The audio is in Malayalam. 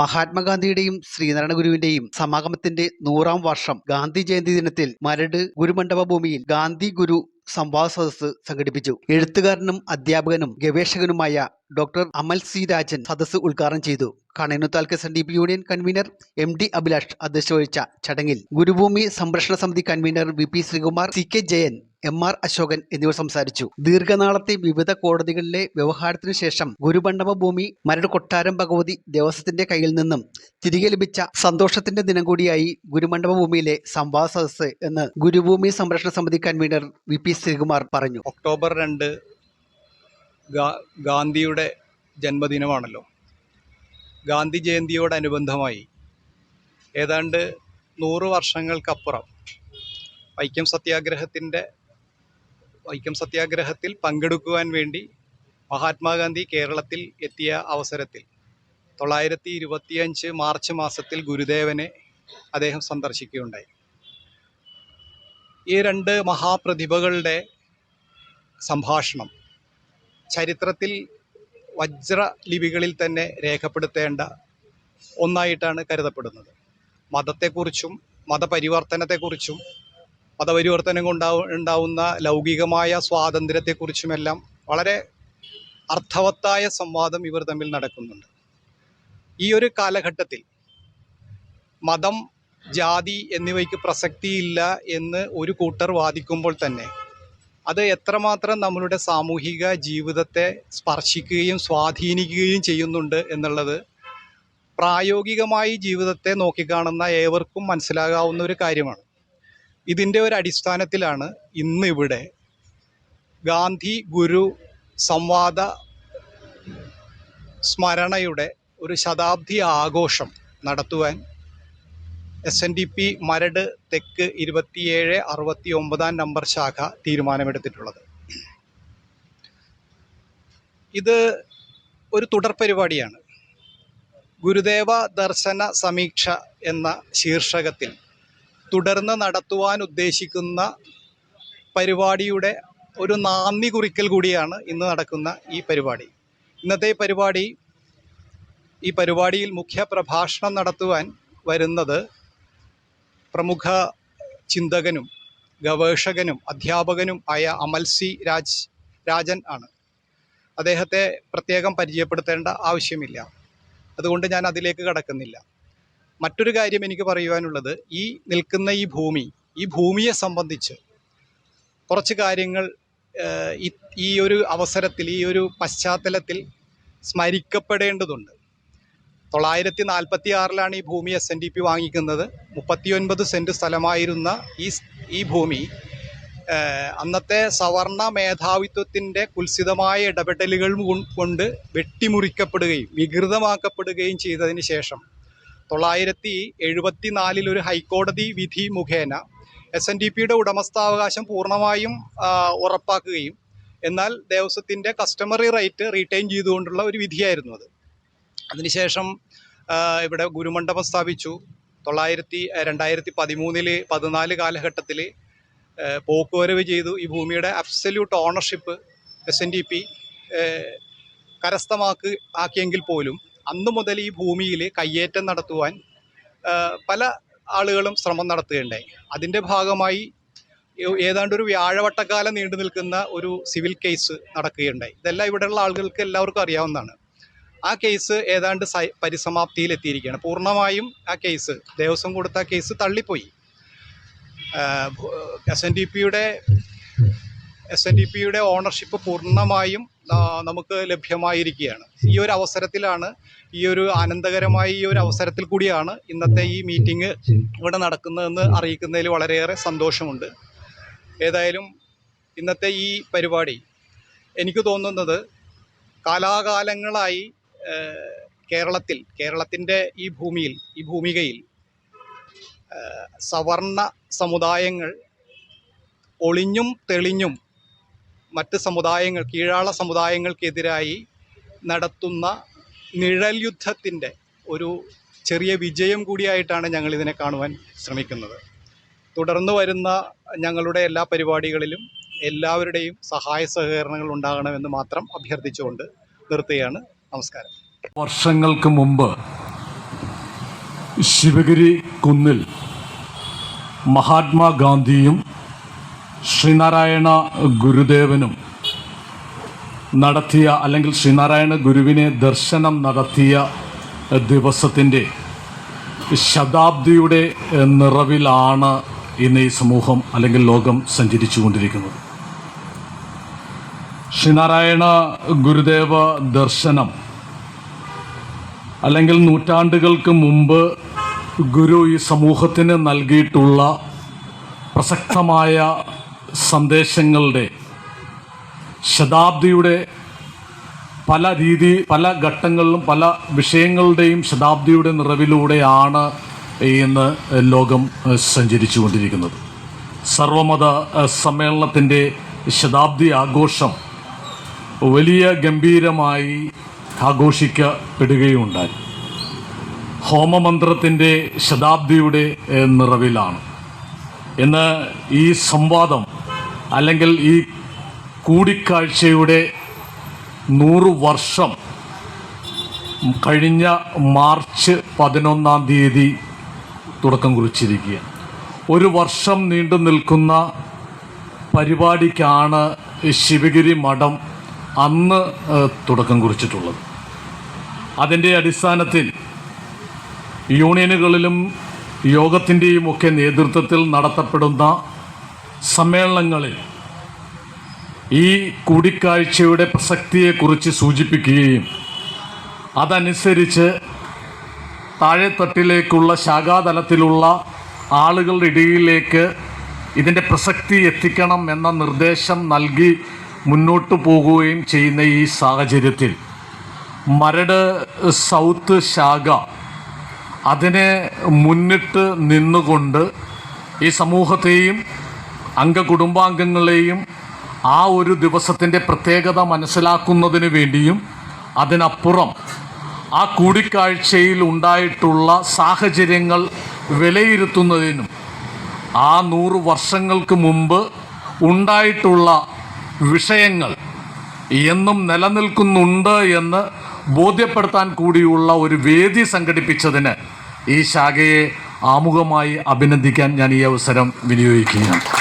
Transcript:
മഹാത്മാഗാന്ധിയുടെയും ശ്രീനാരായണ ഗുരുവിന്റെയും സമാഗമത്തിന്റെ നൂറാം വർഷം ഗാന്ധി ജയന്തി ദിനത്തിൽ മരട് ഗുരുമണ്ഡപ ഭൂമിയിൽ ഗാന്ധി ഗുരു സംവാദ സദസ്സ് സംഘടിപ്പിച്ചു. എഴുത്തുകാരനും അധ്യാപകനും ഗവേഷകനുമായ ഡോക്ടർ അമൽ സി രാജൻ സദസ്സ് ഉദ്ഘാടനം ചെയ്തു. N D P union convener M D Abhilash അധ്യക്ഷത വഹിച്ച ചടങ്ങിൽ ഗുരുഭൂമി സംരക്ഷണ സമിതി convener V P Sreekumar C K Jayan M R Ashokan എന്നിവർ സംസാരിച്ചു. ദീർഘനാളത്തെ വിവിധ കോടതികളിലെ വ്യവഹാരത്തിനു ശേഷം ഗുരുമണ്ഡപ ഭൂമി മരട് കൊട്ടാരം ഭഗവതി ദേവസ്വത്തിന്റെ കയ്യിൽ നിന്നും തിരികെ ലഭിച്ച സന്തോഷത്തിന്റെ ദിനം കൂടിയായി ഗുരുമണ്ഡപ ഭൂമിയിലെ സംവാദ സദസ്സ് എന്ന് ഗുരുഭൂമി സംരക്ഷണ സമിതി കൺവീനർ വി പി ശ്രീകുമാർ പറഞ്ഞു. ഒക്ടോബർ രണ്ട് ഗാന്ധിയുടെ ജന്മദിനമാണല്ലോ. ഗാന്ധി ജയന്തിയോടനുബന്ധമായി ഏതാണ്ട് നൂറ് വർഷങ്ങൾക്കപ്പുറം വൈക്കം സത്യാഗ്രഹത്തിന്റെ വൈക്കം സത്യാഗ്രഹത്തിൽ പങ്കെടുക്കുവാൻ വേണ്ടി മഹാത്മാഗാന്ധി കേരളത്തിൽ എത്തിയ അവസരത്തിൽ തൊള്ളായിരത്തി ഇരുപത്തിയഞ്ച് മാർച്ച് മാസത്തിൽ ഗുരുദേവനെ അദ്ദേഹം സന്ദർശിക്കുകയുണ്ടായി. ഈ രണ്ട് മഹാപ്രതിഭകളുടെ സംഭാഷണം ചരിത്രത്തിൽ വജ്ര ലിപികളിൽ തന്നെ രേഖപ്പെടുത്തേണ്ട ഒന്നായിട്ടാണ് കരുതപ്പെടുന്നത്. മതത്തെക്കുറിച്ചും മതപരിവർത്തനത്തെക്കുറിച്ചും മതപരിവർത്തനം കൊണ്ടാവ ഉണ്ടാവുന്ന ലൗകികമായ സ്വാതന്ത്ര്യത്തെക്കുറിച്ചുമെല്ലാം വളരെ അർത്ഥവത്തായ സംവാദം ഇവർ തമ്മിൽ നടക്കുന്നുണ്ട്. ഈ ഒരു കാലഘട്ടത്തിൽ മതം ജാതി എന്നിവയ്ക്ക് പ്രസക്തിയില്ല എന്ന് ഒരു കൂട്ടർ വാദിക്കുമ്പോൾ തന്നെ അത് എത്രമാത്രം നമ്മളുടെ സാമൂഹിക ജീവിതത്തെ സ്പർശിക്കുകയും സ്വാധീനിക്കുകയും ചെയ്യുന്നുണ്ട് എന്നുള്ളത് പ്രായോഗികമായി ജീവിതത്തെ നോക്കിക്കാണുന്ന ഏവർക്കും മനസ്സിലാകാവുന്ന ഒരു കാര്യമാണ്. ഇതിന്റെ ഒരു അടിസ്ഥാനത്തിലാണ് ഇന്ന് ഇവിടെ ഗാന്ധി ഗുരു സംവാദ സ്മരണയുടെ ഒരു ശതാബ്ദി ആഘോഷം നടത്തുവാൻ S N D P Maradu തെക്ക് ഇരുപത്തിയേഴ് അറുപത്തി ഒമ്പതാം നമ്പർ ശാഖ തീരുമാനമെടുത്തിട്ടുള്ളത്. ഇത് ഒരു തുടർ പരിപാടിയാണ്. ഗുരുദേവ ദർശന സമീക്ഷ എന്ന ശീർഷകത്തിൽ തുടർന്ന് നടത്തുവാൻ ഉദ്ദേശിക്കുന്ന പരിപാടിയുടെ ഒരു നാന്ദി കുറിക്കൽ കൂടിയാണ് ഇന്ന് നടക്കുന്ന ഈ പരിപാടി. ഇന്നത്തെ പരിപാടി ഈ പരിപാടിയിൽ മുഖ്യ പ്രഭാഷണം നടത്തുവാൻ വരുന്നത് പ്രമുഖ ചിന്തകനും ഗവേഷകനും അധ്യാപകനും ആയ അമൽ സി രാജ് രാജൻ ആണ്. അദ്ദേഹത്തെ പ്രത്യേകം പരിചയപ്പെടുത്തേണ്ട ആവശ്യമില്ല. അതുകൊണ്ട് ഞാൻ അതിലേക്ക് കടക്കുന്നില്ല. മറ്റൊരു കാര്യം എനിക്ക് പറയുവാനുള്ളത് ഈ നിൽക്കുന്ന ഈ ഭൂമി ഈ ഭൂമിയെ സംബന്ധിച്ച് കുറച്ച് കാര്യങ്ങൾ ഈ ഒരു അവസരത്തിൽ ഈ ഒരു പശ്ചാത്തലത്തിൽ സ്മരിക്കപ്പെടേണ്ടതുണ്ട്. തൊള്ളായിരത്തി നാൽപ്പത്തി ആറിലാണ് ഈ ഭൂമി എസ് എൻ ഡി പി വാങ്ങിക്കുന്നത്. മുപ്പത്തിയൊൻപത് സെന്റ് സ്ഥലമായിരുന്ന ഈ ഈ ഭൂമി അന്നത്തെ സവർണ മേധാവിത്വത്തിന്റെ കുൽസിതമായ ഇടപെടലുകൾ കൊണ്ട് വെട്ടിമുറിക്കപ്പെടുകയും വികൃതമാക്കപ്പെടുകയും ചെയ്തതിന് ശേഷം തൊള്ളായിരത്തി എഴുപത്തി നാലിൽ ഒരു ഹൈക്കോടതി വിധി മുഖേന എസ് എൻ ഡി പിയുടെ ഉടമസ്ഥാവകാശം പൂർണമായും ഉറപ്പാക്കുകയും എന്നാൽ ദേവസ്വത്തിന്റെ കസ്റ്റമറി റൈറ്റ് റീറ്റെയിൻ ചെയ്തുകൊണ്ടുള്ള ഒരു വിധിയായിരുന്നു അത്. അതിനുശേഷം ഇവിടെ ഗുരുമണ്ഡപം സ്ഥാപിച്ചു. തൊള്ളായിരത്തി രണ്ടായിരത്തി പതിമൂന്നിൽ പതിനാല് കാലഘട്ടത്തിൽ പോക്കുവരവ് ചെയ്തു. ഈ ഭൂമിയുടെ absolute ownership S N D P കരസ്ഥമാക്കി ആക്കിയെങ്കിൽ പോലും അന്നു മുതൽ ഈ ഭൂമിയിൽ കയ്യേറ്റം നടത്തുവാൻ പല ആളുകളും ശ്രമം നടത്തുകയുണ്ടായി. അതിന്റെ ഭാഗമായി ഏതാണ്ട് ഒരു വ്യാഴവട്ടക്കാലം നീണ്ടു നിൽക്കുന്ന ഒരു സിവിൽ കേസ് നടക്കുകയുണ്ടായി. ഇതെല്ലാം ഇവിടെയുള്ള ആളുകൾക്ക് എല്ലാവർക്കും അറിയാവുന്നതാണ്. ആ കേസ് ഏതാണ്ട് പരിസമാപ്തിയിലെത്തിയിരിക്കുകയാണ്. പൂർണമായും ആ കേസ് ദേവസ്വം കൊടുത്ത കേസ് തള്ളിപ്പോയി. എസ് എൻ ഡി പിയുടെ എസ് എൻ ഡി പിയുടെ ഓണർഷിപ്പ് പൂർണമായും നമുക്ക് ലഭ്യമായിരിക്കുകയാണ്. ഈ ഒരു അവസരത്തിലാണ് ഈ ഒരു ആനന്ദകരമായ ഈ ഒരു അവസരത്തിൽ കൂടിയാണ് ഇന്നത്തെ ഈ മീറ്റിംഗ് ഇവിടെ നടക്കുന്നതെന്ന് അറിയിക്കുന്നതിൽ വളരെയേറെ സന്തോഷമുണ്ട്. ഏതായാലും ഇന്നത്തെ ഈ പരിപാടി എനിക്ക് തോന്നുന്നത് കാലാകാലങ്ങളായി കേരളത്തിൽ കേരളത്തിന്റെ ഈ ഭൂമിയിൽ ഈ ഭൂമികയിൽ സവർണ സമുദായങ്ങൾ ഒളിഞ്ഞും തെളിഞ്ഞും മറ്റ് സമുദായങ്ങൾ കീഴാള സമുദായങ്ങൾക്കെതിരായി നടത്തുന്ന നിഴൽ യുദ്ധത്തിന്റെ ഒരു ചെറിയ വിജയം കൂടിയായിട്ടാണ് ഞങ്ങൾ ഇതിനെ കാണുവാൻ ശ്രമിക്കുന്നത്. തുടർന്ന് വരുന്ന ഞങ്ങളുടെ എല്ലാ പരിപാടികളിലും എല്ലാവരുടെയും സഹായ സഹകരണങ്ങൾ ഉണ്ടാകണമെന്ന് മാത്രം അഭ്യർത്ഥിച്ചുകൊണ്ട് നിർത്തുകയാണ്. നമസ്കാരം. വർഷങ്ങൾക്ക് മുമ്പ് ശിവഗിരി കുന്നിൽ മഹാത്മാഗാന്ധിയും ശ്രീനാരായണ ഗുരുദേവനും നടത്തിയ അല്ലെങ്കിൽ ശ്രീനാരായണ ഗുരുവിനെ ദർശനം നടത്തിയ ദിവസത്തിന്റെ ശതാബ്ദിയുടെ നിറവിലാണ് ഇന്ന് ഈ സമൂഹം അല്ലെങ്കിൽ ലോകം സഞ്ചരിച്ചു കൊണ്ടിരിക്കുന്നത് ശ്രീനാരായണ ഗുരുദേവ ദർശനം. അല്ലെങ്കിൽ നൂറ്റാണ്ടുകൾക്ക് മുമ്പ് ഗുരു ഈ സമൂഹത്തിന് നൽകിയിട്ടുള്ള പ്രസക്തമായ സന്ദേശങ്ങളുടെ ശതാബ്ദിയുടെ പല രീതി പല ഘട്ടങ്ങളിലും പല വിഷയങ്ങളുടെയും ശതാബ്ദിയുടെ നിറവിലൂടെയാണ് ഇന്ന് ലോകം സഞ്ചരിച്ചു കൊണ്ടിരിക്കുന്നത് സർവമത സമ്മേളനത്തിന്റെ ശതാബ്ദി ആഘോഷം വലിയ ഗംഭീരമായി ആഘോഷിക്കപ്പെടുകയുണ്ടായി. ഹോമമന്ത്രത്തിന്റെ ശതാബ്ദിയുടെ നിറവിലാണ്. ഇന്ന് ഈ സംവാദം അല്ലെങ്കിൽ ഈ കൂടിക്കാഴ്ചയുടെ നൂറ് വർഷം കഴിഞ്ഞ മാർച്ച് പതിനൊന്നാം തീയതി തുടക്കം കുറിച്ചിരിക്കുക ഒരു വർഷം നീണ്ടു നിൽക്കുന്ന പരിപാടിക്കാണ് ശിവഗിരി മഠം അന്ന് തുടക്കം കുറിച്ചിട്ടുള്ളത്. അതിന്റെ അടിസ്ഥാനത്തിൽ യൂണിയനുകളിലും യോഗത്തിന്റെയും ഒക്കെ നേതൃത്വത്തിൽ നടത്തപ്പെടുന്ന സമ്മേളനങ്ങളിൽ ഈ കൂടിക്കാഴ്ചയുടെ പ്രസക്തിയെക്കുറിച്ച് സൂചിപ്പിക്കുകയും അതനുസരിച്ച് താഴെത്തട്ടിലേക്കുള്ള ശാഖാതലത്തിലുള്ള ആളുകളുടെ ഇടയിലേക്ക് ഇതിന്റെ പ്രസക്തി എത്തിക്കണം എന്ന നിർദ്ദേശം നൽകി മുന്നോട്ട് പോകുകയും ചെയ്യുന്ന ഈ സാഹചര്യത്തിൽ മരട് സൗത്ത് ശാഖ അതിനെ മുന്നിട്ട് നിന്നുകൊണ്ട് ഈ സമൂഹത്തെയും അംഗകുടുംബാംഗങ്ങളെയും ആ ഒരു ദിവസത്തിന്റെ പ്രത്യേകത മനസ്സിലാക്കുന്നതിന് വേണ്ടിയും അതിനപ്പുറം ആ കൂടിക്കാഴ്ചയിൽ ഉണ്ടായിട്ടുള്ള സാഹചര്യങ്ങൾ വിലയിരുത്തുന്നതിനും ആ നൂറ് വർഷങ്ങൾക്ക് മുമ്പ് ഉണ്ടായിട്ടുള്ള വിഷയങ്ങൾ എന്നും നിലനിൽക്കുന്നുണ്ട് എന്ന് ബോധ്യപ്പെടുത്താൻ കൂടിയുള്ള ഒരു വേദി സംഘടിപ്പിച്ചതിന് ഈ ശാഖയെ ആമുഖമായി അഭിനന്ദിക്കാൻ ഞാൻ ഈ അവസരം വിനിയോഗിക്കുകയാണ്.